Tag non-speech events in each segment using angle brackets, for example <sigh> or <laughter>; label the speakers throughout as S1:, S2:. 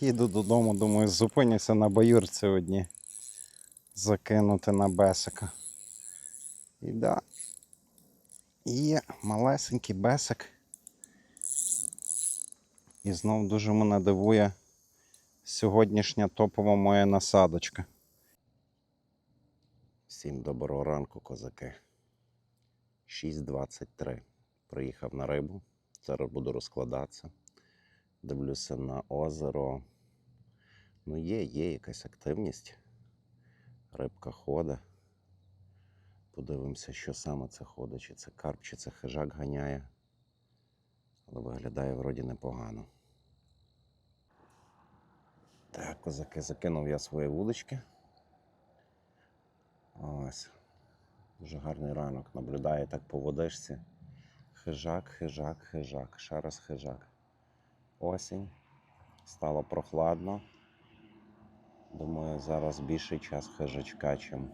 S1: Їду додому, думаю, зупинюся на баюрці одні. Закинути на бесика. І да. Є малесенький бесик. І знов дуже мене дивує сьогоднішня топова моя насадочка. Всім доброго ранку, козаки. 6.23. Приїхав на рибу. Зараз буду розкладатися. Дивлюся на озеро. Ну, є, є якась активність. Рибка ходить. Подивимося, що саме це ходить. Чи це карп, чи це хижак ганяє. Але виглядає вроді непогано. Так, козаки, закинув я свої вудочки. Ось. Дуже гарний ранок. Наблюдаю так по водичці. Хижак, хижак, хижак. Ще раз хижак. Осінь. Стало прохладно. Думаю, зараз більший час хижачка, чим,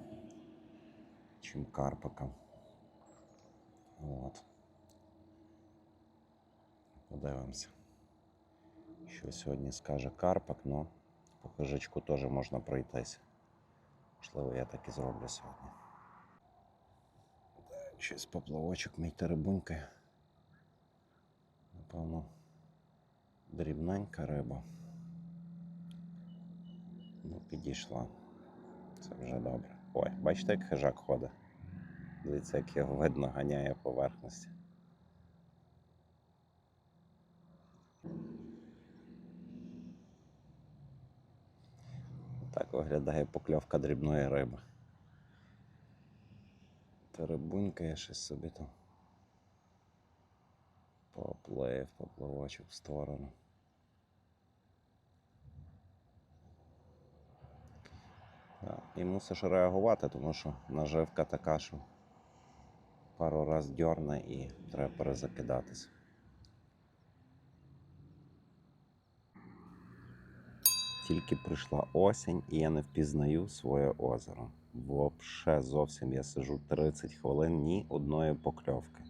S1: чим карпика. От. Подивимося. Що сьогодні скаже карпик, ну по хижачку теж можна пройтися. Можливо, я так і зроблю сьогодні. Щось поплавочок мій теребунькає. Напевно, дрібненька риба. Ну, підійшла. Це вже добре. Ой, бачите, як хижак ходить. Дивіться, як його видно ганяє поверхності. Так виглядає покльовка дрібної риби. Теребунькає щось собі там. Поплив, попливочок в сторону. І мусиш реагувати, тому що наживка така, що пару раз дьорне і треба перезакидатися. Тільки прийшла осінь, і я не впізнаю своє озеро. Вообще зовсім я сижу 30 хвилин, ні одної покльовки.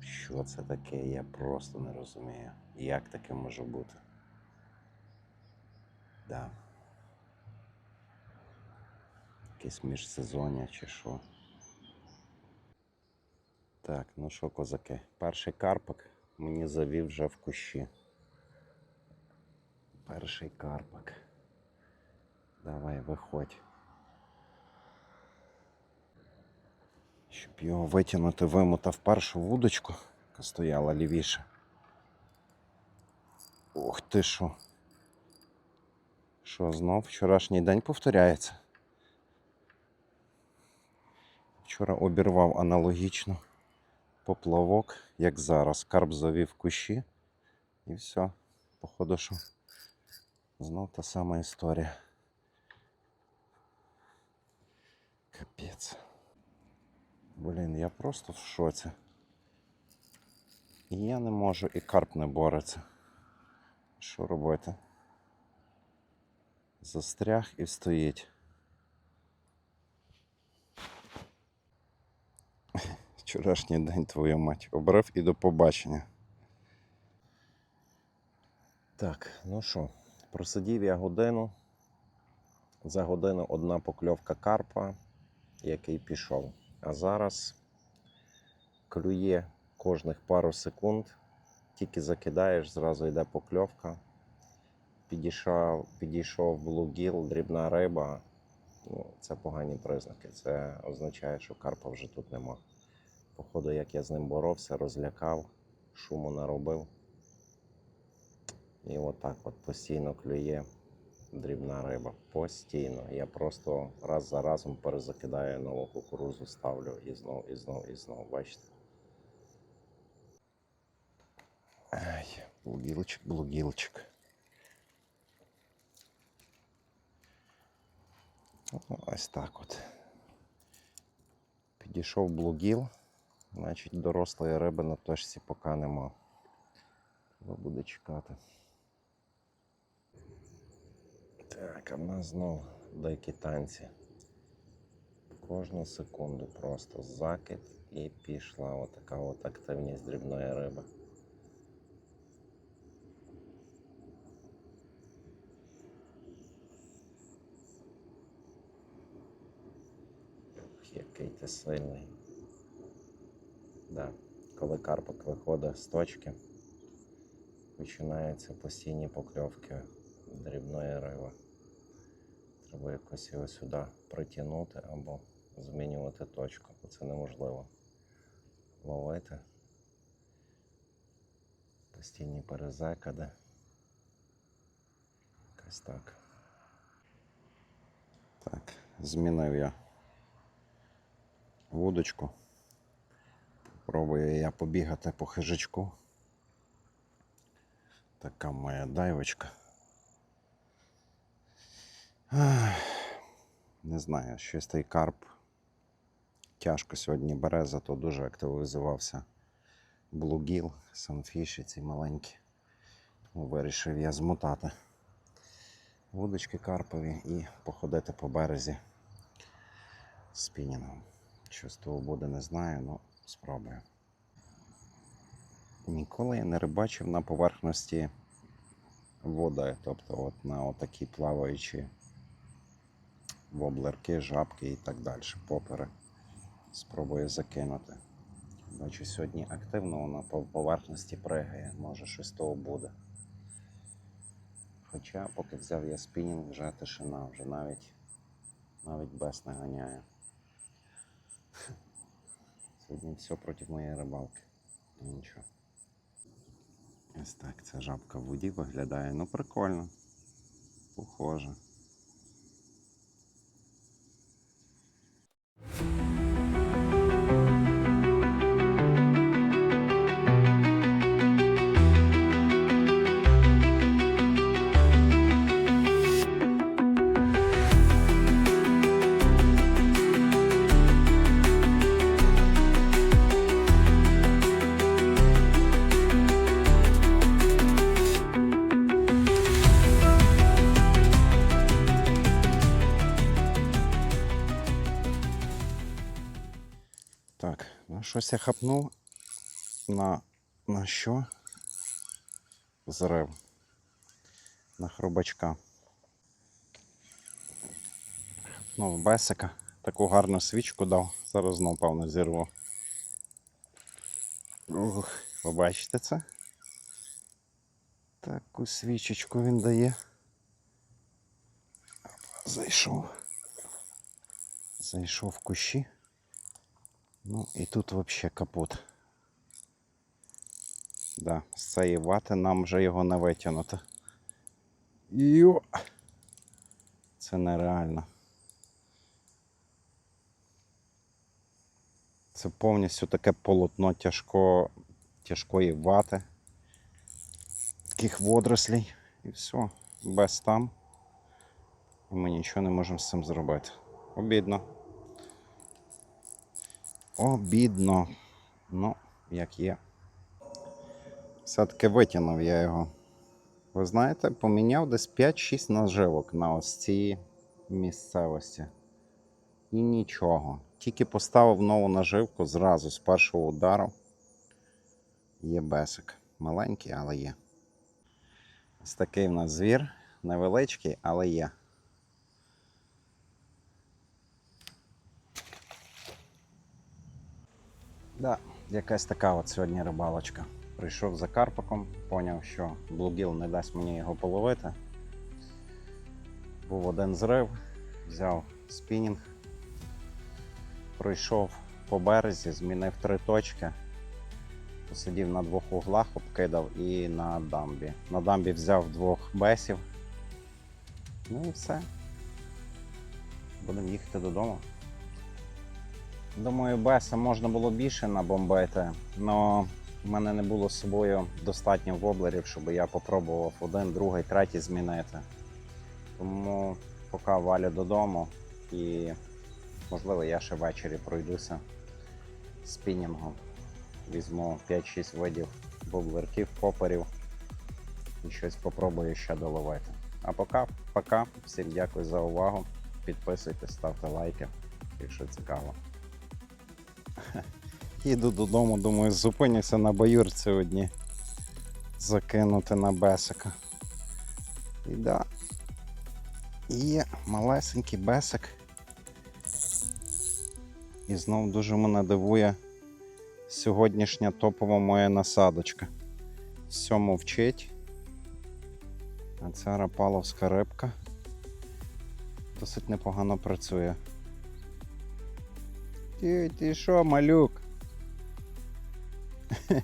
S1: Що це таке, я просто не розумію. Як таке може бути? Да. Якесь міжсезоння чи що. Так, ну що, козаки, перший карпик мені завів вже в кущі. Перший карпик. Давай, виходь. Щоб його витягнути, вимотав першу вудочку, яка стояла лівіше. Ух ти що. Що, знов вчорашній день повторяється? Вчора обірвав аналогічно поплавок, як зараз. Карп завів кущі і все. Походу, що знов та сама історія. Капець. Блін, я просто в шоці. І я не можу, і карп не бореться. Що робити? Застряг і стоїть. <laughs> Вчорашній день твою мать. Обрав і до побачення. Так, ну що, просидів я годину. За годину одна покльовка карпа, який пішов. А зараз клює кожних пару секунд. Тільки закидаєш, зразу йде покльовка. Підійшов, підійшов блугіл, дрібна риба. Ну, це погані признаки. Це означає, що карпа вже тут нема. Походу, як я з ним боровся, розлякав, шуму наробив. І отак от постійно клює дрібна риба. Постійно. Я просто раз за разом перезакидаю нову кукурузу, ставлю і знов, і знов, і знов. Бачите? Ай, блугілчик, блугілчик. Ось так от. Підійшов блугіл, значить дорослої риби на точці поки нема. Треба буде чекати. Так, а в нас знов дикі танці. Кожну секунду просто закид і пішла отака от активність дрібної риби. Який ти сильний. Да. Коли карпик виходить з точки, починаються постійні покльовки дрібної риби. Треба якось його сюди притягнути або змінювати точку, бо це неможливо ловити. Постійні перезакиди. Якось так. Так, змінив я вудочку. Пробую я побігати по хижачку. Така моя дайвочка. Не знаю, щось той карп тяжко сьогодні бере, зато дуже активізувався блугіл, санфіші ці маленькі. Тому вирішив я змотати вудочки карпові і походити по березі спінінгом. Що з того буде, не знаю, але спробую. Ніколи я не рибачив на поверхності води, тобто от на отакі плаваючі воблерки, жабки і так далі. Попери. Спробую закинути. Бачу, сьогодні активно вона по поверхності пригає, може щось з того буде. Хоча, поки взяв я спінінг, вже тишина, вже навіть, навіть без не ганяє. Все проти моєї рибалки. Ну, Нічого. Ось так ця жабка в воді виглядає. Ну прикольно. Похоже. Так, ну щось я хапнув на, на що? Зрив. На хробачка. Хапнув бесика. Таку гарну свічку дав. Зараз знов, певно, зірву. Ух, ви бачите це? Таку свічечку він дає. Зайшов. Зайшов в кущі. Ну і тут взагалі капут. Да, з цієї вати нам вже його не витягнути. Йо! Це нереально. Це повністю таке полотно тяжко, тяжкої вати, таких водорослей і все, без там. І ми нічого не можемо з цим зробити. Обідно. Обідно. Ну, як є. Все-таки витягнув я його. Ви знаєте, поміняв десь 5-6 наживок на ось цій місцевості. І нічого. Тільки поставив нову наживку зразу з першого удару. Є бесик. Маленький, але є. Ось такий в нас звір. Невеличкий, але є. Да, якась така от сьогодні рибалочка. Прийшов за карпаком, поняв, що блугіл не дасть мені його половити. Був один зрив, взяв спінінг, пройшов по березі, змінив три точки. Посидів на двох углах, обкидав і на дамбі. На дамбі взяв двох бесів. Ну і все. Будемо їхати додому. Думаю, Беса можна було більше набомбити, але в мене не було з собою достатньо воблерів, щоб я попробував один, другий, третій змінити. Тому поки валю додому і, можливо, я ще ввечері пройдуся спінінгом. Візьму 5-6 видів воблерків, поперів і щось попробую ще доловити. А поки, пока, всім дякую за увагу. Підписуйтесь, ставте лайки, якщо цікаво. Їду додому, думаю, зупинюся на баюрці одні. Закинути на бесика. І да. Є малесенький бесик.
S2: І знов дуже мене дивує сьогоднішня топова моя насадочка. Все мовчить. А ця рапаловська рибка досить непогано працює. Ти, ти що, малюк? <laughs>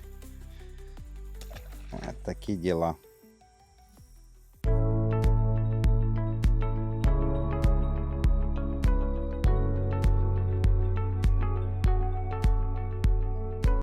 S2: Вот такі діла.